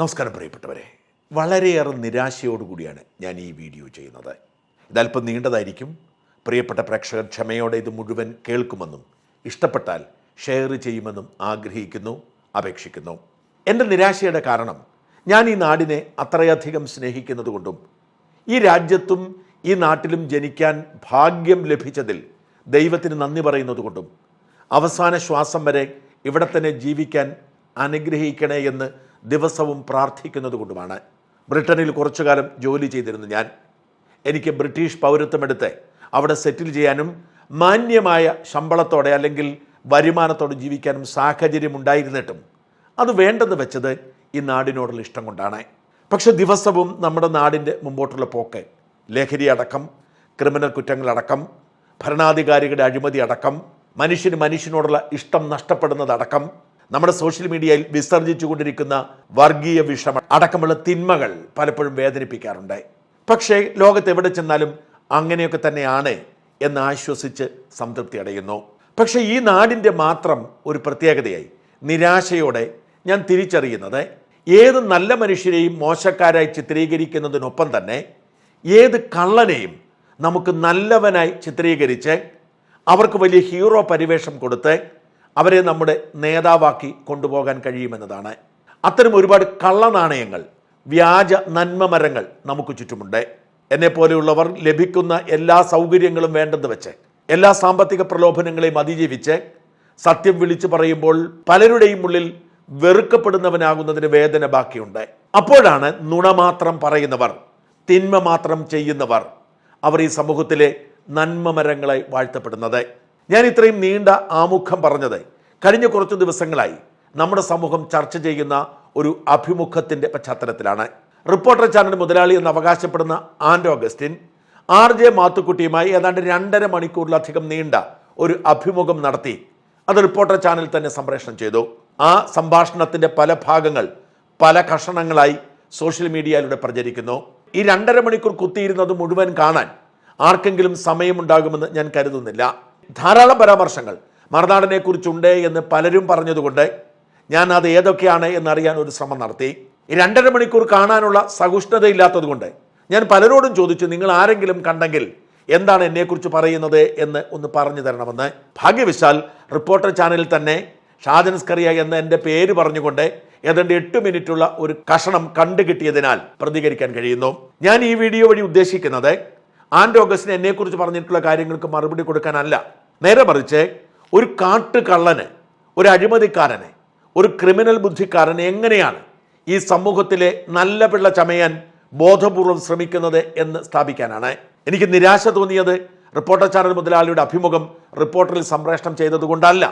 നമസ്കാരം പ്രിയപ്പെട്ടവരെ. വളരെയേറെ നിരാശയോടുകൂടിയാണ് ഞാൻ ഈ വീഡിയോ ചെയ്യുന്നത്. ഇതല്പം നീണ്ടതായിരിക്കും. പ്രിയപ്പെട്ട പ്രേക്ഷകർ ക്ഷമയോടെ ഇത് മുഴുവൻ കേൾക്കുമെന്നും ഇഷ്ടപ്പെട്ടാൽ ഷെയർ ചെയ്യുമെന്നും ആഗ്രഹിക്കുന്നു അപേക്ഷിക്കുന്നു. എന്റെ നിരാശയുടെ കാരണം ഞാൻ ഈ നാടിനെ അത്രയധികം സ്നേഹിക്കുന്നതുകൊണ്ടും ഈ രാജ്യത്തും ഈ നാട്ടിലും ജനിക്കാൻ ഭാഗ്യം ലഭിച്ചതിൽ ദൈവത്തിന് നന്ദി പറയുന്നതുകൊണ്ടും അവസാന ശ്വാസം വരെ ഇവിടെ തന്നെ ജീവിക്കാൻ അനുഗ്രഹിക്കണേ എന്ന് ദിവസവും പ്രാർത്ഥിക്കുന്നത് കൊണ്ടുമാണ്. ബ്രിട്ടനിൽ കുറച്ചു കാലം ജോലി ചെയ്തിരുന്നു ഞാൻ. എനിക്ക് ബ്രിട്ടീഷ് പൗരത്വമെടുത്ത് അവിടെ സെറ്റിൽ ചെയ്യാനും മാന്യമായ ശമ്പളത്തോടെ അല്ലെങ്കിൽ വരുമാനത്തോടെ ജീവിക്കാനും സാഹചര്യം ഉണ്ടായിരുന്നിട്ടും അത് വേണ്ടെന്ന് വെച്ചത് ഈ നാടിനോടുള്ള ഇഷ്ടം കൊണ്ടാണ്. പക്ഷെ ദിവസവും നമ്മുടെ നാടിന്റെ മുമ്പോട്ടുള്ള പോക്ക് ലഹരി അടക്കം ക്രിമിനൽ കുറ്റങ്ങളടക്കം ഭരണാധികാരികളുടെ അഴിമതി അടക്കം മനുഷ്യന് മനുഷ്യനോടുള്ള ഇഷ്ടം നഷ്ടപ്പെടുന്നതടക്കം നമ്മുടെ സോഷ്യൽ മീഡിയയിൽ വിസർജിച്ചുകൊണ്ടിരിക്കുന്ന വർഗീയ വിഷം അടക്കമുള്ള തിന്മകൾ പലപ്പോഴും വേദനിപ്പിക്കാറുണ്ട്. പക്ഷേ ലോകത്ത് എവിടെ ചെന്നാലും അങ്ങനെയൊക്കെ തന്നെയാണ് എന്ന് ആശ്വസിച്ച് സംതൃപ്തി അടയുന്നു. പക്ഷേ ഈ നാടിന്റെ മാത്രം ഒരു പ്രത്യേകതയായി നിരാശയോടെ ഞാൻ തിരിച്ചറിയുന്നത് ഏത് നല്ല മനുഷ്യരെയും മോശക്കാരായി ചിത്രീകരിക്കുന്നതിനൊപ്പം തന്നെ ഏത് കള്ളനെയും നമുക്ക് നല്ലവനായി ചിത്രീകരിച്ച് അവർക്ക് വലിയ ഹീറോ പരിവേഷം കൊടുത്ത് അവരെ നമ്മുടെ നേതാവാക്കി കൊണ്ടുപോകാൻ കഴിയുമെന്നതാണ്. അത്തരം ഒരുപാട് കള്ളനാണയങ്ങൾ വ്യാജ നന്മ മരങ്ങൾ നമുക്ക് ചുറ്റുമുണ്ട്. എന്നെ പോലെയുള്ളവർ ലഭിക്കുന്ന എല്ലാ സൗകര്യങ്ങളും വേണ്ടെന്ന് വെച്ച് എല്ലാ സാമ്പത്തിക പ്രലോഭനങ്ങളെയും അതിജീവിച്ച് സത്യം വിളിച്ചു പറയുമ്പോൾ പലരുടെയും ഉള്ളിൽ വെറുക്കപ്പെടുന്നവനാകുന്നതിന് വേദന ബാക്കിയുണ്ട്. അപ്പോഴാണ് നുണ മാത്രം പറയുന്നവർ തിന്മ മാത്രം ചെയ്യുന്നവർ അവർ ഈ സമൂഹത്തിലെ നന്മ മരങ്ങളെ വാഴ്ത്തപ്പെടുന്നത്. ഞാൻ ഇത്രയും നീണ്ട ആമുഖം പറഞ്ഞത് കഴിഞ്ഞ കുറച്ച് ദിവസങ്ങളായി നമ്മുടെ സമൂഹം ചർച്ച ചെയ്യുന്ന ഒരു അഭിമുഖത്തിന്റെ പശ്ചാത്തലത്തിലാണ്. റിപ്പോർട്ടർ ചാനൽ മുതലാളി എന്ന് അവകാശപ്പെടുന്ന ആൻഡ് ഓഗസ്റ്റിൻ ആർ ജെ മാത്തുക്കുട്ടിയുമായി ഏതാണ്ട് രണ്ടര മണിക്കൂറിലധികം നീണ്ട ഒരു അഭിമുഖം നടത്തി അത് റിപ്പോർട്ടർ ചാനൽ തന്നെ സംപ്രേഷണം ചെയ്തു. ആ സംഭാഷണത്തിന്റെ പല ഭാഗങ്ങൾ പല കഷണങ്ങളായി സോഷ്യൽ മീഡിയയിലൂടെ പ്രചരിക്കുന്നു. ഈ രണ്ടര മണിക്കൂർ കുത്തിയിരുന്നത് മുഴുവൻ കാണാൻ ആർക്കെങ്കിലും സമയമുണ്ടാകുമെന്ന് ഞാൻ കരുതുന്നില്ല. ധാരാളം പരാമർശങ്ങൾ. മറുനാടിനെ കുറിച്ചുണ്ട് എന്ന് പലരും പറഞ്ഞതുകൊണ്ട് ഞാൻ അത് ഏതൊക്കെയാണ് എന്നറിയാൻ ഒരു ശ്രമം നടത്തി. രണ്ടര മണിക്കൂർ കാണാനുള്ള സഹിഷ്ണുതയില്ലാത്തതുകൊണ്ട് ഞാൻ പലരോടും ചോദിച്ചു നിങ്ങൾ ആരെങ്കിലും കണ്ടെങ്കിൽ എന്താണ് എന്നെക്കുറിച്ച് പറയുന്നത് എന്ന് ഒന്ന് പറഞ്ഞു തരണമെന്ന്. ഭാഗ്യവശാൽ റിപ്പോർട്ടർ ചാനലിൽ തന്നെ ഷാജൻസ്കറിയ എന്ന എന്റെ പേര് പറഞ്ഞുകൊണ്ട് ഏതാണ്ട് എട്ട് മിനിറ്റുള്ള ഒരു കഷണം കണ്ടുകിട്ടിയതിനാൽ പ്രതികരിക്കാൻ കഴിയുന്നു. ഞാൻ ഈ വീഡിയോ വഴി ഉദ്ദേശിക്കുന്നത് ആൻഡ് ഓഗസ്റ്റിന് എന്നെക്കുറിച്ച് പറഞ്ഞിട്ടുള്ള കാര്യങ്ങൾക്ക് മറുപടി കൊടുക്കാനല്ല. നേരെ മറിച്ച് ഒരു കാട്ടുകള്ളന് ഒരു അഴിമതിക്കാരനെ ഒരു ക്രിമിനൽ ബുദ്ധിക്കാരനെ എങ്ങനെയാണ് ഈ സമൂഹത്തിലെ നല്ല പിള്ള ചമയാൻ ബോധപൂർവം ശ്രമിക്കുന്നത് എന്ന് സ്ഥാപിക്കാനാണ്. എനിക്ക് നിരാശ തോന്നിയത് റിപ്പോർട്ടർ ചാനൽ മുതലാളിയുടെ അഭിമുഖം റിപ്പോർട്ടറിൽ സംപ്രേഷണം ചെയ്തതുകൊണ്ടല്ല.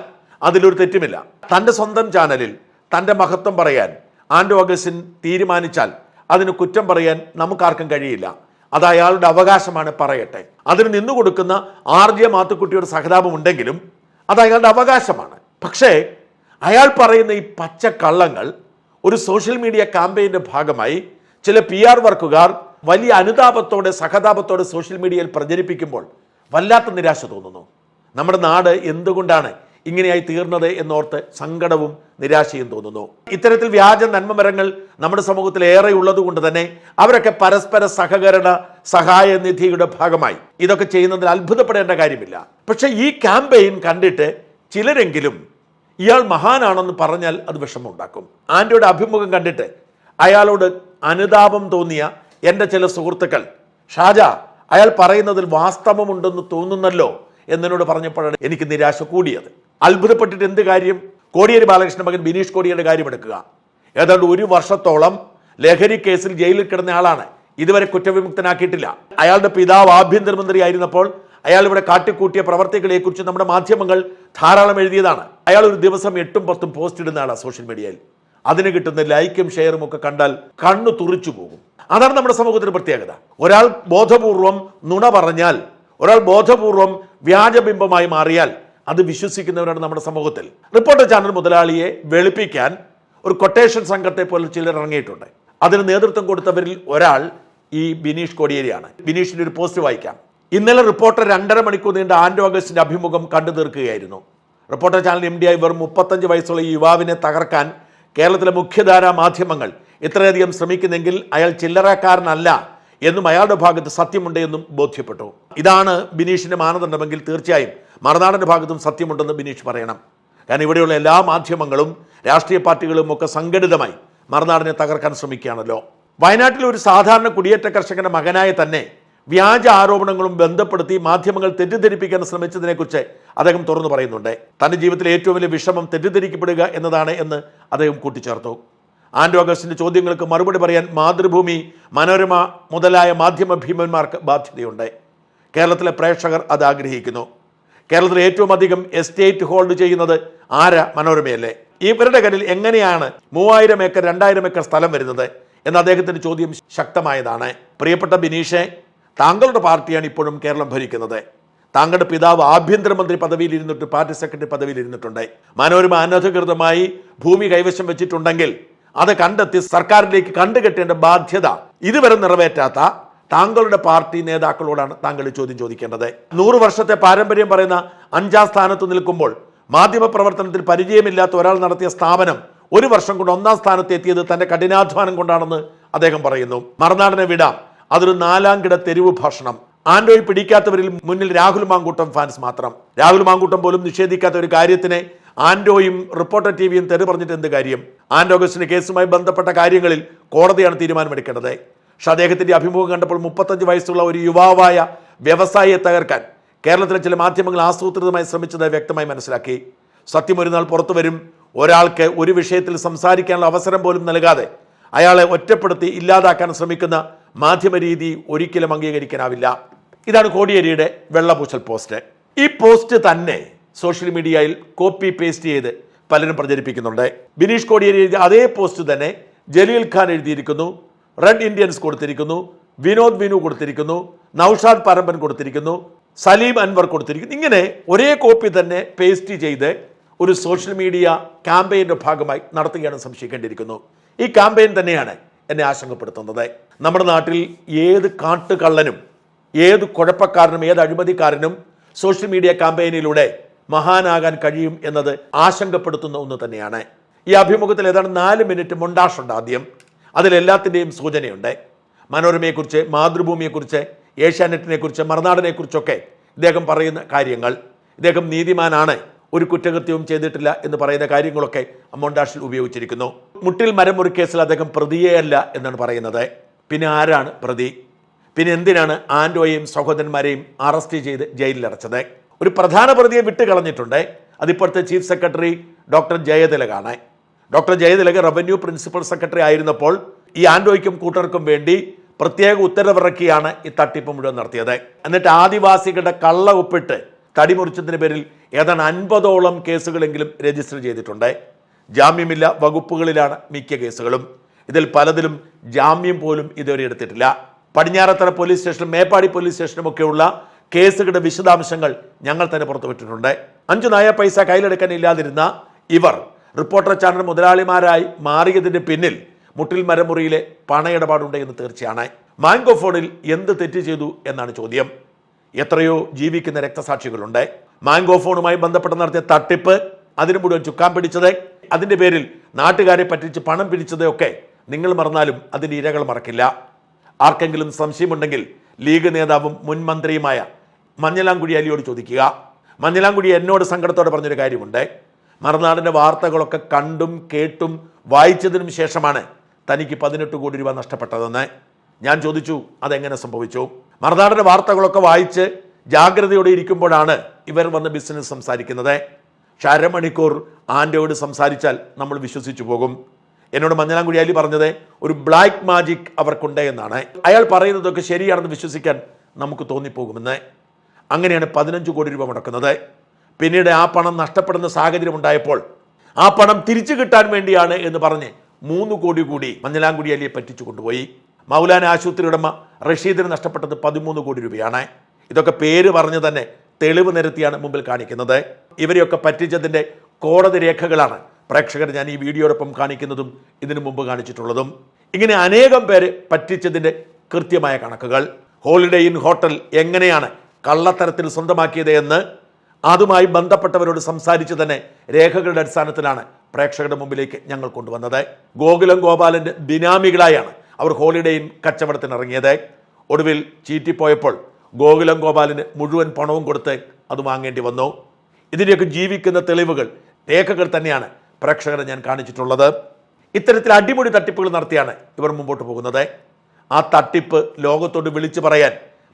അതിലൊരു തെറ്റുമില്ല. തന്റെ സ്വന്തം ചാനലിൽ തന്റെ മഹത്വം പറയാൻ ആൻഡ് ഓഗസ്റ്റിൻ തീരുമാനിച്ചാൽ അതിന് കുറ്റം പറയാൻ നമുക്കാർക്കും കഴിയില്ല. അത് അയാളുടെ അവകാശമാണ് പറയട്ടെ. അതിന് നിന്നു കൊടുക്കുന്ന ആർ ജെ മാത്തുക്കുട്ടിയുടെ സഹതാപം ഉണ്ടെങ്കിലും അത് അയാളുടെ അവകാശമാണ്. പക്ഷേ അയാൾ പറയുന്ന ഈ പച്ച കള്ളങ്ങൾ ഒരു സോഷ്യൽ മീഡിയ ക്യാമ്പയിന്റെ ഭാഗമായി ചില പി ആർ വർക്കുകാർ വലിയ അനുതാപത്തോടെ സഹതാപത്തോടെ സോഷ്യൽ മീഡിയയിൽ പ്രചരിപ്പിക്കുമ്പോൾ വല്ലാത്ത നിരാശ തോന്നുന്നു. നമ്മുടെ നാട് എന്തുകൊണ്ടാണ് ഇങ്ങനെയായി തീർന്നത് എന്നോർത്ത് സങ്കടവും നിരാശയും തോന്നുന്നു. ഇത്തരത്തിൽ വ്യാജ നന്മമരങ്ങൾ നമ്മുടെ സമൂഹത്തിൽ ഏറെ ഉള്ളതുകൊണ്ട് തന്നെ അവരൊക്കെ പരസ്പര സഹകരണ സഹായ നിധിയുടെ ഭാഗമായി. ഇതൊക്കെ ചെയ്യുന്നതിൽ അത്ഭുതപ്പെടേണ്ട കാര്യമില്ല. പക്ഷേ ഈ ക്യാമ്പയിൻ കണ്ടിട്ട് ചിലരെങ്കിലും ഇയാൾ മഹാനാണെന്ന് പറഞ്ഞാൽ അത് വിഷമമുണ്ടാക്കും. ആന്റിയുടെ അഭിമുഖം കണ്ടിട്ട് അയാളോട് അനുതാപം തോന്നിയ എന്റെ ചില സുഹൃത്തുക്കൾ ഷാജ അയാൾ പറയുന്നതിൽ വാസ്തവമുണ്ടെന്ന് തോന്നുന്നല്ലോ. എന്നോട് പറഞ്ഞപ്പോഴാണ് എനിക്ക് നിരാശ കൂടിയത്. അത്ഭുതപ്പെട്ടിട്ട് എന്ത് കാര്യം? കോടിയേരി ബാലകൃഷ്ണൻ മകൻ ബിനീഷ് കോടിയേരിയുടെ കാര്യം എടുക്കുക. ഏതാണ്ട് ഒരു വർഷത്തോളം ലഹരി കേസിൽ ജയിലിൽ കിടന്ന ആളാണ്. ഇതുവരെ കുറ്റവിമുക്തനാക്കിയിട്ടില്ല. അയാളുടെ പിതാവ് ആഭ്യന്തരമന്ത്രി ആയിരുന്നപ്പോൾ അയാൾ ഇവിടെ കാട്ടിക്കൂട്ടിയ പ്രവർത്തികളെ കുറിച്ച് നമ്മുടെ മാധ്യമങ്ങൾ ധാരാളം എഴുതിയതാണ്. അയാൾ ഒരു ദിവസം എട്ടും പത്തും പോസ്റ്റ് ഇടുന്ന ആളാണ് സോഷ്യൽ മീഡിയയിൽ അതിന് കിട്ടുന്ന ലൈക്കും ഷെയറും ഒക്കെ കണ്ടാൽ കണ്ണു തുറിച്ചു പോകും. അതാണ് നമ്മുടെ സമൂഹത്തിന്റെ പ്രത്യേകത. ഒരാൾ ബോധപൂർവം നുണ പറഞ്ഞാൽ ഒരാൾ ബോധപൂർവം വ്യാജബിംബമായി മാറിയാൽ അത് വിശ്വസിക്കുന്നവരാണ് നമ്മുടെ സമൂഹത്തിൽ. റിപ്പോർട്ടർ ചാനൽ മുതലാളിയെ വെളുപ്പിക്കാൻ ഒരു കൊട്ടേഷൻ സംഘത്തെ പോലെ ചിലർ ഇറങ്ങിയിട്ടുണ്ട്. അതിന് നേതൃത്വം കൊടുത്തവരിൽ ഒരാൾ ഈ ബിനീഷ് കോടിയേരിയാണ്. ബിനീഷിന്റെ ഒരു പോസ്റ്റ് വായിക്കാം. ഇന്നലെ റിപ്പോർട്ടർ രണ്ടര മണിക്കൂർ നീണ്ട ആൻഡ് ഓഗസ്റ്റിന്റെ അഭിമുഖം കണ്ടു തീർക്കുകയായിരുന്നു. റിപ്പോർട്ടർ ചാനൽ എം ഡി ആയി വെറും മുപ്പത്തഞ്ച് വയസ്സുള്ള ഈ യുവാവിനെ തകർക്കാൻ കേരളത്തിലെ മുഖ്യധാരാ മാധ്യമങ്ങൾ ഇത്രയധികം ശ്രമിക്കുന്നെങ്കിൽ അയാൾ ചില്ലറക്കാരനല്ല എന്നും അയാളുടെ ഭാഗത്ത് സത്യമുണ്ട് എന്നും ബോധ്യപ്പെട്ടു. ഇതാണ് ബിനീഷിന്റെ മാനദണ്ഡമെങ്കിൽ തീർച്ചയായും മറുനാടന്റെ ഭാഗത്തും സത്യമുണ്ടെന്ന് ബിനീഷ് പറയണം. കാരണം ഇവിടെയുള്ള എല്ലാ മാധ്യമങ്ങളും രാഷ്ട്രീയ പാർട്ടികളും ഒക്കെ സംഘടിതമായി മറുനാടിനെ തകർക്കാൻ ശ്രമിക്കുകയാണല്ലോ. വയനാട്ടിൽ ഒരു സാധാരണ കുടിയേറ്റ കർഷകന്റെ മകനായ തന്നെ വ്യാജ ആരോപണങ്ങളും ബന്ധപ്പെടുത്തി മാധ്യമങ്ങൾ തെറ്റിദ്ധരിപ്പിക്കാൻ ശ്രമിച്ചതിനെക്കുറിച്ച് അദ്ദേഹം തുറന്നു പറയുന്നുണ്ട്. തന്റെ ജീവിതത്തിലെ ഏറ്റവും വലിയ വിഷമം തെറ്റിദ്ധരിക്കപ്പെടുക എന്നതാണ് എന്ന് അദ്ദേഹം കൂട്ടിച്ചേർത്തു. ആൻഡോ അഗസ്റ്റിന്റെ ചോദ്യങ്ങൾക്ക് മറുപടി പറയാൻ മാതൃഭൂമി മനോരമ മുതലായ മാധ്യമ ഭീമന്മാർക്ക് ബാധ്യതയുണ്ട്. കേരളത്തിലെ പ്രേക്ഷകർ അത് ആഗ്രഹിക്കുന്നു. കേരളത്തിൽ ഏറ്റവും അധികം എസ്റ്റേറ്റ് ഹോൾഡ് ചെയ്യുന്നത് ആര? മനോരമയല്ലേ. ഇവരുടെ കയ്യിൽ എങ്ങനെയാണ് മൂവായിരം ഏക്കർ രണ്ടായിരം ഏക്കർ സ്ഥലം വരുന്നത് എന്ന അദ്ദേഹത്തിന്റെ ചോദ്യം ശക്തമായതാണ്. പ്രിയപ്പെട്ട ബിനീഷെ താങ്കളുടെ പാർട്ടിയാണ് ഇപ്പോഴും കേരളം ഭരിക്കുന്നത്. താങ്കളുടെ പിതാവ് ആഭ്യന്തരമന്ത്രി പദവിയിൽ ഇരുന്നിട്ട് പാർട്ടി സെക്രട്ടറി പദവിയിൽ ഇരുന്നിട്ടുണ്ട്. മനോരമ അനധികൃതമായി ഭൂമി കൈവശം വെച്ചിട്ടുണ്ടെങ്കിൽ അത് കണ്ടെത്തി സർക്കാരിലേക്ക് കണ്ടുകെട്ടേണ്ട ബാധ്യത ഇതുവരെ നിറവേറ്റാത്ത താങ്കളുടെ പാർട്ടി നേതാക്കളോടാണ് താങ്കൾ ചോദ്യം ചോദിക്കേണ്ടത്. നൂറ് വർഷത്തെ പാരമ്പര്യം പറയുന്ന അഞ്ചാം സ്ഥാനത്ത് നിൽക്കുമ്പോൾ മാധ്യമ പ്രവർത്തനത്തിൽ പരിചയമില്ലാത്ത ഒരാൾ നടത്തിയ സ്ഥാപനം ഒരു വർഷം കൊണ്ട് ഒന്നാം സ്ഥാനത്ത് എത്തിയത് തന്റെ കഠിനാധ്വാനം കൊണ്ടാണെന്ന് അദ്ദേഹം പറയുന്നു. മറുനാടനെ വിടാം. അതൊരു നാലാം കിട തെരുവ് ഭാഷണം. ആൻഡ്രോയിഡ് പിടിക്കാത്തവരിൽ മുന്നിൽ രാഹുൽ മാങ്കൂട്ടം ഫാൻസ് മാത്രം. രാഹുൽ മാങ്കൂട്ടം പോലും നിഷേധിക്കാത്ത ഒരു കാര്യത്തിനെ ആൻഡോയും റിപ്പോർട്ടർ ടി വിയും തെറി പറഞ്ഞിട്ട് എന്ത് കാര്യം? ആൻഡോ അഗസ്റ്റിന് കേസുമായി ബന്ധപ്പെട്ട കാര്യങ്ങളിൽ കോടതിയാണ് തീരുമാനമെടുക്കേണ്ടത്. പക്ഷെ അദ്ദേഹത്തിന്റെ അഭിമുഖം കണ്ടപ്പോൾ മുപ്പത്തഞ്ച് വയസ്സുള്ള ഒരു യുവാവായ വ്യവസായിയെ തകർക്കാൻ കേരളത്തിലെ ചില മാധ്യമങ്ങൾ ആസൂത്രിതമായി ശ്രമിച്ചത് വ്യക്തമായി മനസ്സിലാക്കി. സത്യം ഒരു നാൾ പുറത്തു വരും ഒരാൾക്ക് ഒരു വിഷയത്തിൽ സംസാരിക്കാനുള്ള അവസരം പോലും നൽകാതെ അയാളെ ഒറ്റപ്പെടുത്തി ഇല്ലാതാക്കാൻ ശ്രമിക്കുന്ന മാധ്യമ രീതി ഒരിക്കലും അംഗീകരിക്കാനാവില്ല. ഇതാണ് കോടിയേരിയുടെ വെള്ളപൂശൽ പോസ്റ്റ്. ഈ പോസ്റ്റ് തന്നെ സോഷ്യൽ മീഡിയയിൽ കോപ്പി പേസ്റ്റ് ചെയ്ത് പലരും പ്രചരിപ്പിക്കുന്നുണ്ട്. ബിനീഷ് കോടിയേരി എഴുതിയ അതേ പോസ്റ്റ് തന്നെ ജലീൽ ഖാൻ എഴുതിയിരിക്കുന്നു. റെഡ് ഇന്ത്യൻസ് കൊടുത്തിരിക്കുന്നു. വിനോദ് വിനു കൊടുത്തിരിക്കുന്നു. നൌഷാദ് പരമ്പൻ കൊടുത്തിരിക്കുന്നു. സലീം അൻവർ കൊടുത്തിരിക്കുന്നു. ഇങ്ങനെ ഒരേ കോപ്പി തന്നെ പേസ്റ്റ് ചെയ്ത് ഒരു സോഷ്യൽ മീഡിയ ക്യാമ്പയിന്റെ ഭാഗമായി നടത്തുകയാണ് സംശയിക്കേണ്ടിയിരിക്കുന്നു. ഈ ക്യാമ്പയിൻ തന്നെയാണ് എന്നെ ആശങ്കപ്പെടുത്തുന്നത്. നമ്മുടെ നാട്ടിൽ ഏത് കാട്ടുകള്ളനും ഏത് കുഴപ്പക്കാരനും ഏത് അഴിമതിക്കാരനും സോഷ്യൽ മീഡിയ ക്യാമ്പയിനിലൂടെ മഹാനാകാൻ കഴിയും എന്നത് ആശങ്കപ്പെടുത്തുന്ന ഒന്ന് തന്നെയാണ്. ഈ അഭിമുഖത്തിൽ ഏതാണ്ട് നാല് മിനിറ്റ് മൊണ്ടാഷുണ്ട് ആദ്യം. അതിലെല്ലാത്തിന്റെയും സൂചനയുണ്ട്. മനോരമയെക്കുറിച്ച് മാതൃഭൂമിയെക്കുറിച്ച് ഏഷ്യാനെറ്റിനെക്കുറിച്ച് മറുനാടിനെക്കുറിച്ചൊക്കെ ഇദ്ദേഹം പറയുന്ന കാര്യങ്ങൾ. ഇദ്ദേഹം നീതിമാനാണ്. ഒരു കുറ്റകൃത്യവും ചെയ്തിട്ടില്ല എന്ന് പറയുന്ന കാര്യങ്ങളൊക്കെ മൊണ്ടാഷിൽ ഉപയോഗിച്ചിരിക്കുന്നു. മുട്ടിൽ മരമുറി കേസിൽ അദ്ദേഹം പ്രതിയെയല്ല എന്നാണ് പറയുന്നത്. പിന്നെ ആരാണ് പ്രതി? പിന്നെ എന്തിനാണ് ആൻഡോയെയും സഹോദരന്മാരെയും അറസ്റ്റ് ചെയ്ത് ജയിലിൽ അടച്ചത് ഒരു പ്രധാന പ്രതിയെ വിട്ടുകളഞ്ഞിട്ടുണ്ട്. അതിപ്പോഴത്തെ chief secretary doctor ജയതിലകാണ്. Doctor Jayathilak revenue principal secretary ആയിരുന്നപ്പോൾ ഈ ആൻഡോയ്ക്കും കൂട്ടർക്കും വേണ്ടി പ്രത്യേക ഉത്തരവിറക്കിയാണ് ഈ തട്ടിപ്പ് മുഴുവൻ നടത്തിയത്. എന്നിട്ട് ആദിവാസികളുടെ കള്ള ഒപ്പിട്ട് തടിമുറിച്ചതിന് പേരിൽ ഏതാണ്ട് അൻപതോളം കേസുകളെങ്കിലും രജിസ്റ്റർ ചെയ്തിട്ടുണ്ട്. ജാമ്യമില്ല വകുപ്പുകളിലാണ് മിക്ക കേസുകളും. ഇതിൽ പലതിലും ജാമ്യം പോലും ഇതുവരെ എടുത്തിട്ടില്ല. പടിഞ്ഞാറത്തറ പോലീസ് സ്റ്റേഷനും മേപ്പാടി പോലീസ് സ്റ്റേഷനും ഒക്കെയുള്ള കേസുകളുടെ വിശദാംശങ്ങൾ ഞങ്ങൾ തന്നെ പുറത്തുവിട്ടിട്ടുണ്ട് അഞ്ചു നായ പൈസ കയ്യിലെടുക്കാൻ ഇല്ലാതിരുന്ന ഇവർ റിപ്പോർട്ടർ ചാനൽ മുതലാളിമാരായി മാറിയതിന്റെ പിന്നിൽ മുട്ടിൽ മരമുറിയിലെ പണയിടപാടുണ്ട് എന്ന് തീർച്ചയാണ്. മാംഗോ ഫോണിൽ എന്ത് തെറ്റ് ചെയ്തു എന്നാണ് ചോദ്യം. എത്രയോ ജീവിക്കുന്ന രക്തസാക്ഷികളുണ്ട്. മാംഗോ ഫോണുമായി ബന്ധപ്പെട്ട് നടത്തിയ തട്ടിപ്പ് അതിനു മുഴുവൻ ചുക്കാൻ പിടിച്ചത് അതിന്റെ പേരിൽ നാട്ടുകാരെ പറ്റിച്ച് പണം പിടിച്ചതൊക്കെ നിങ്ങൾ മറന്നാലും അതിന്റെ ഇരകൾ മറക്കില്ല. ആർക്കെങ്കിലും സംശയമുണ്ടെങ്കിൽ ലീഗ് നേതാവും മുൻ മന്ത്രിയുമായ മഞ്ഞലാംകുടി അലിയോട് ചോദിക്കുക. മഞ്ഞലാംകുടി എന്നോട് സങ്കടത്തോടെ പറഞ്ഞൊരു കാര്യമുണ്ട്. മറുനാടിന്റെ വാർത്തകളൊക്കെ കണ്ടും കേട്ടും വായിച്ചതിനും ശേഷമാണ് തനിക്ക് പതിനെട്ട് കോടി രൂപ നഷ്ടപ്പെട്ടതെന്ന്. ഞാൻ ചോദിച്ചു അതെങ്ങനെ സംഭവിച്ചു? മറുനാടിന്റെ വാർത്തകളൊക്കെ വായിച്ച് ജാഗ്രതയോടെ ഇരിക്കുമ്പോഴാണ് ഇവർ വന്ന് ബിസിനസ് സംസാരിക്കുന്നത്. പക്ഷെ ആൻഡോയോട് സംസാരിച്ചാൽ നമ്മൾ വിശ്വസിച്ചു പോകും. എന്നോട് മഞ്ഞളാംകുടി അലി പറഞ്ഞത് ഒരു ബ്ലാക്ക് മാജിക് അവർക്കുണ്ട് എന്നാണ്. അയാൾ പറയുന്നതൊക്കെ ശരിയാണെന്ന് വിശ്വസിക്കാൻ നമുക്ക് തോന്നിപ്പോകുമെന്ന്. അങ്ങനെയാണ് പതിനഞ്ച് കോടി രൂപ മുടക്കുന്നത്. പിന്നീട് ആ പണം നഷ്ടപ്പെടുന്ന സാഹചര്യം ഉണ്ടായപ്പോൾ ആ പണം തിരിച്ചു കിട്ടാൻ വേണ്ടിയാണ് എന്ന് പറഞ്ഞ് മൂന്ന് കോടി കൂടി മഞ്ഞലാംകുടി അലിയെ പറ്റിച്ചു കൊണ്ടുപോയി. മൗലാന ആശുപത്രി ഉടമ റഷീദിന് നഷ്ടപ്പെട്ടത് പതിമൂന്ന് കോടി രൂപയാണ്. ഇതൊക്കെ പേര് പറഞ്ഞു തന്നെ തെളിവ് നിരത്തിയാണ് മുമ്പിൽ കാണിക്കുന്നത്. ഇവരെയൊക്കെ പറ്റിച്ചതിന്റെ കോടതി രേഖകളാണ് പ്രേക്ഷകർ ഞാൻ ഈ വീഡിയോടൊപ്പം കാണിക്കുന്നതും ഇതിനു മുമ്പ് കാണിച്ചിട്ടുള്ളതും. ഇങ്ങനെ അനേകം പേര് പറ്റിച്ചതിന്റെ കൃത്യമായ കണക്കുകൾ. ഹോളിഡേ ഇൻ ഹോട്ടൽ എങ്ങനെയാണ് കള്ളത്തരത്തിൽ സ്വന്തമാക്കിയത് എന്ന് അതുമായി ബന്ധപ്പെട്ടവരോട് സംസാരിച്ച് തന്നെ രേഖകളുടെ അടിസ്ഥാനത്തിലാണ് പ്രേക്ഷകരുടെ മുമ്പിലേക്ക് ഞങ്ങൾ കൊണ്ടുവന്നത്. ഗോകുലം ഗോപാലന്റെ ബിനാമികളായാണ് അവർ ഹോളിഡേയും കച്ചവടത്തിന് ഇറങ്ങിയത്. ഒടുവിൽ ചീറ്റിപ്പോയപ്പോൾ ഗോകുലം ഗോപാലിന് മുഴുവൻ പണവും കൊടുത്ത് അത് വാങ്ങേണ്ടി വന്നു. ഇതിന്റെയൊക്കെ ജീവിക്കുന്ന തെളിവുകൾ രേഖകൾ തന്നെയാണ് പ്രേക്ഷകരെ ഞാൻ കാണിച്ചിട്ടുള്ളത്. ഇത്തരത്തിൽ അടിമുടി തട്ടിപ്പുകൾ നടത്തിയാണ് ഇവർ മുമ്പോട്ട് പോകുന്നത്. ആ തട്ടിപ്പ് ലോകത്തോട് വിളിച്ചു പറയാൻ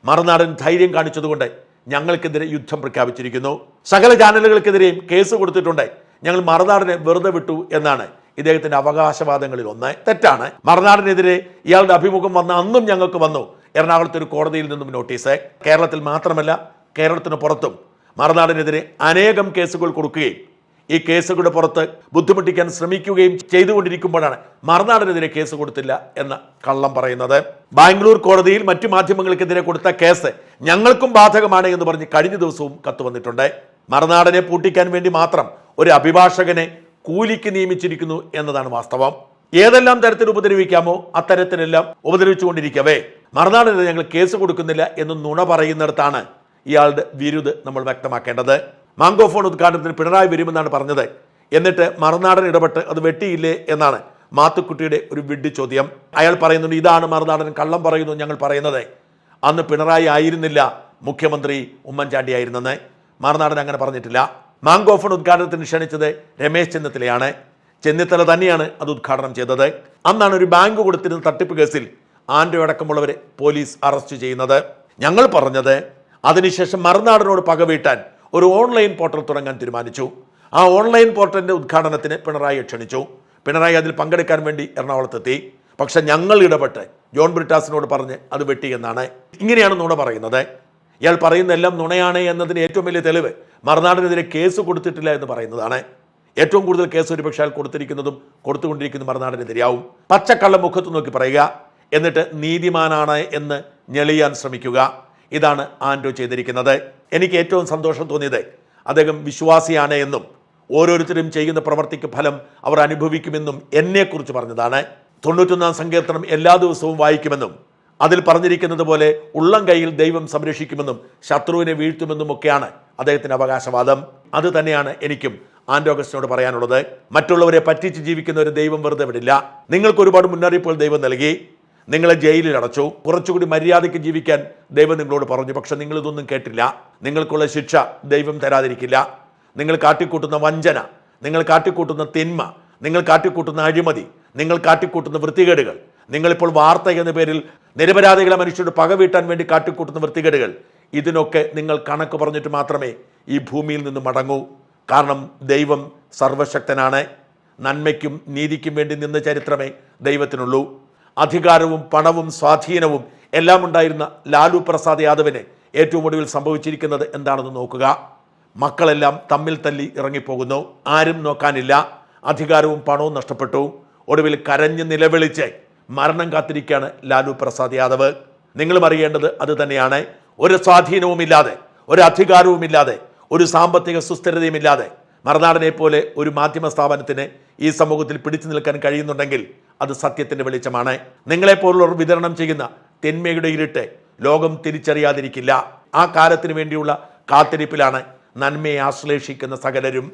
മറുനാടൻ ധൈര്യം കാണിച്ചതുകൊണ്ട് ഞങ്ങൾക്കെതിരെ യുദ്ധം പ്രഖ്യാപിച്ചിരിക്കുന്നു. സകല ചാനലുകൾക്കെതിരെയും കേസ് കൊടുത്തിട്ടുണ്ട്. ഞങ്ങൾ മറുനാടിനെ വെറുതെ വിട്ടു എന്നാണ് ഇദ്ദേഹത്തിന്റെ അവകാശവാദങ്ങളിൽ ഒന്ന്. തെറ്റാണ്. മറുനാടിനെതിരെ ഇയാളുടെ അഭിമുഖം വന്ന അന്നും ഞങ്ങൾക്ക് വന്നു. എറണാകുളത്തെ ഒരു കോടതിയിൽ നിന്നും നോട്ടീസ്. കേരളത്തിൽ മാത്രമല്ല കേരളത്തിന് പുറത്തും മറുനാടിനെതിരെ അനേകം കേസുകൾ കൊടുക്കുകയും ഈ കേസുകളുടെ പുറത്ത് ബുദ്ധിമുട്ടിക്കാൻ ശ്രമിക്കുകയും ചെയ്തുകൊണ്ടിരിക്കുമ്പോഴാണ് മറുനാടിനെതിരെ കേസ് കൊടുത്തില്ല എന്ന് കള്ളം പറയുന്നത്. ബാംഗ്ലൂർ കോടതിയിൽ മറ്റു മാധ്യമങ്ങൾക്കെതിരെ കൊടുത്ത കേസ് ഞങ്ങൾക്കും ബാധകമാണ് എന്ന് പറഞ്ഞ് കഴിഞ്ഞ ദിവസവും കത്ത് വന്നിട്ടുണ്ട്. മറുനാടനെ പൂട്ടിക്കാൻ വേണ്ടി മാത്രം ഒരു അഭിഭാഷകനെ കൂലിക്ക് നിയമിച്ചിരിക്കുന്നു എന്നതാണ് വാസ്തവം. ഏതെല്ലാം തരത്തിൽ ഉപദ്രവിക്കാമോ അത്തരത്തിലെല്ലാം ഉപദ്രവിച്ചുകൊണ്ടിരിക്കവേ. മറുനാടിനെതിരെ ഞങ്ങൾ കേസ് കൊടുക്കുന്നില്ല എന്ന് നുണ പറയുന്നിടത്താണ് ഇയാളുടെ വിരുദ് നമ്മൾ വ്യക്തമാക്കേണ്ടത്. മാങ്കോ ഫോൺ ഉദ്ഘാടനത്തിന് പിണറായി വരുമെന്നാണ് പറഞ്ഞത്. എന്നിട്ട് മറുനാടൻ ഇടപെട്ട് അത് വെട്ടിയില്ലേ എന്നാണ് മാത്തുക്കുട്ടിയുടെ ഒരു വിഡ്ഢി ചോദ്യം. അയാൾ പറയുന്നുണ്ട് ഇതാണ് മറുനാടൻ കള്ളം പറയുന്നു ഞങ്ങൾ പറയുന്നത്. അന്ന് പിണറായി ആയിരുന്നില്ല മുഖ്യമന്ത്രി ഉമ്മൻചാണ്ടി ആയിരുന്നെന്ന് മറുനാടൻ അങ്ങനെ പറഞ്ഞിട്ടില്ല. മാങ്കോ ഫോൺ ഉദ്ഘാടനത്തിന് ക്ഷണിച്ചത് രമേശ് ചെന്നിത്തലയാണ്. ചെന്നിത്തല തന്നെയാണ് അത് ഉദ്ഘാടനം ചെയ്തത്. അന്നാണ് ഒരു ബാങ്ക് കൊടുത്തിരുന്ന തട്ടിപ്പ് കേസിൽ ആൻഡ്രോ അടക്കമുള്ളവരെ പോലീസ് അറസ്റ്റ് ചെയ്യുന്നത്. ഞങ്ങൾ പറഞ്ഞത് അതിനുശേഷം മറുനാടനോട് പകവീട്ടാൻ ഒരു ഓൺലൈൻ പോർട്ടൽ തുടങ്ങാൻ തീരുമാനിച്ചു. ആ ഓൺലൈൻ പോർട്ടലിന്റെ ഉദ്ഘാടനത്തിന് പിണറായി ക്ഷണിച്ചു. പിണറായി അതിൽ പങ്കെടുക്കാൻ വേണ്ടി എറണാകുളത്തെത്തി. പക്ഷെ ഞങ്ങൾ ഇടപെട്ട് ജോൺ ബ്രിട്ടാസിനോട് പറഞ്ഞ് അത് വെട്ടി എന്നാണ്. ഇങ്ങനെയാണ് നുണ പറയുന്നത്. ഇയാൾ പറയുന്ന എല്ലാം നുണയാണ് എന്നതിന് ഏറ്റവും വലിയ തെളിവ് മറുനാടിനെതിരെ കേസ് കൊടുത്തിട്ടില്ല എന്ന് പറയുന്നതാണ്. ഏറ്റവും കൂടുതൽ കേസ് ഒരുപക്ഷെ അയാൾ കൊടുത്തിരിക്കുന്നതും കൊടുത്തുകൊണ്ടിരിക്കുന്നതും മറുനാടിനെതിരെയാവും. പച്ചക്കള്ള മുഖത്ത് നോക്കി പറയുക. എന്നിട്ട് നീതിമാനാണ് എന്ന് ഞെളിയാൻ ശ്രമിക്കുക. ഇതാണ് ആൻഡോ ചെയ്തിരിക്കുന്നത്. എനിക്ക് ഏറ്റവും സന്തോഷം തോന്നിയത് അദ്ദേഹം വിശ്വാസിയാണ് എന്നും ഓരോരുത്തരും ചെയ്യുന്ന പ്രവർത്തിക്ക് ഫലം അവർ അനുഭവിക്കുമെന്നും എന്നെക്കുറിച്ച് പറഞ്ഞതാണ്. തൊണ്ണൂറ്റൊന്നാം സങ്കീർത്തനം എല്ലാ ദിവസവും വായിക്കുമെന്നും അതിൽ പറഞ്ഞിരിക്കുന്നത് പോലെ ഉള്ളം കൈയിൽ ദൈവം സംരക്ഷിക്കുമെന്നും ശത്രുവിനെ വീഴ്ത്തുമെന്നും ഒക്കെയാണ് അദ്ദേഹത്തിന്റെ അവകാശവാദം. അത് തന്നെയാണ് എനിക്കും ആൻഡോഗസ്റ്റിനോട് പറയാനുള്ളത്. മറ്റുള്ളവരെ പറ്റിച്ച് ജീവിക്കുന്ന ഒരു ദൈവം വെറുതെ വിടില്ല. നിങ്ങൾക്ക് ഒരുപാട് മുന്നറിയിപ്പുകൾ ദൈവം നൽകി. നിങ്ങളെ ജയിലിൽ അടച്ചു. കുറച്ചുകൂടി മര്യാദയ്ക്ക് ജീവിക്കാൻ ദൈവം നിങ്ങളോട് പറഞ്ഞു. പക്ഷെ നിങ്ങൾ ഇതൊന്നും കേട്ടില്ല. നിങ്ങൾക്കുള്ള ശിക്ഷ ദൈവം തരാതിരിക്കില്ല. നിങ്ങൾ കാട്ടിക്കൂട്ടുന്ന വഞ്ചന നിങ്ങൾ കാട്ടിക്കൂട്ടുന്ന തിന്മ നിങ്ങൾ കാട്ടിക്കൂട്ടുന്ന അഴിമതി നിങ്ങൾ കാട്ടിക്കൂട്ടുന്ന വൃത്തികേടുകൾ നിങ്ങളിപ്പോൾ വാർത്ത എന്ന പേരിൽ നിരപരാധികളെ മനുഷ്യരുടെ പക വീട്ടാൻ വേണ്ടി കാട്ടിക്കൂട്ടുന്ന വൃത്തികേടുകൾ ഇതിനൊക്കെ നിങ്ങൾ കണക്ക് പറഞ്ഞിട്ട് മാത്രമേ ഈ ഭൂമിയിൽ നിന്ന് മടങ്ങൂ. കാരണം ദൈവം സർവശക്തനാണ്. നന്മയ്ക്കും നീതിക്കും വേണ്ടി നിന്ന ചരിത്രമേ ദൈവത്തിനുള്ളൂ. അധികാരവും പണവും സ്വാധീനവും എല്ലാം ഉണ്ടായിരുന്ന ലാലു പ്രസാദ് യാദവിന് ഏറ്റവും ഒടുവിൽ സംഭവിച്ചിരിക്കുന്നത് എന്താണെന്ന് നോക്കുക. മക്കളെല്ലാം തമ്മിൽ തല്ലി ഇറങ്ങിപ്പോകുന്നു. ആരും നോക്കാനില്ല. അധികാരവും പണവും നഷ്ടപ്പെട്ടു. ഒടുവിൽ കരഞ്ഞ് നിലവിളിച്ച് മരണം കാത്തിരിക്കുകയാണ് ലാലു പ്രസാദ് യാദവ്. നിങ്ങളും അറിയേണ്ടത് അത് തന്നെയാണ്. ഒരു സ്വാധീനവുമില്ലാതെ ഒരു അധികാരവുമില്ലാതെ ഒരു സാമ്പത്തിക സുസ്ഥിരതയുമില്ലാതെ മറുനാടനെ പോലെ ഒരു മാധ്യമ സ്ഥാപനത്തിന് ഈ സമൂഹത്തിൽ പിടിച്ചു നിൽക്കാൻ കഴിയുന്നുണ്ടെങ്കിൽ അത് സത്യത്തിന്റെ വെളിച്ചമാണ്. നിങ്ങളെപ്പോലുള്ളവർ വിതരണം ചെയ്യുന്ന തിന്മയുടെ ഇരുട്ട് ലോകം തിരിച്ചറിയാതിരിക്കില്ല. ആ കാലത്തിന് വേണ്ടിയുള്ള കാത്തിരിപ്പിലാണ് നന്മയെ ആശ്ലേഷിക്കുന്ന സകലരും.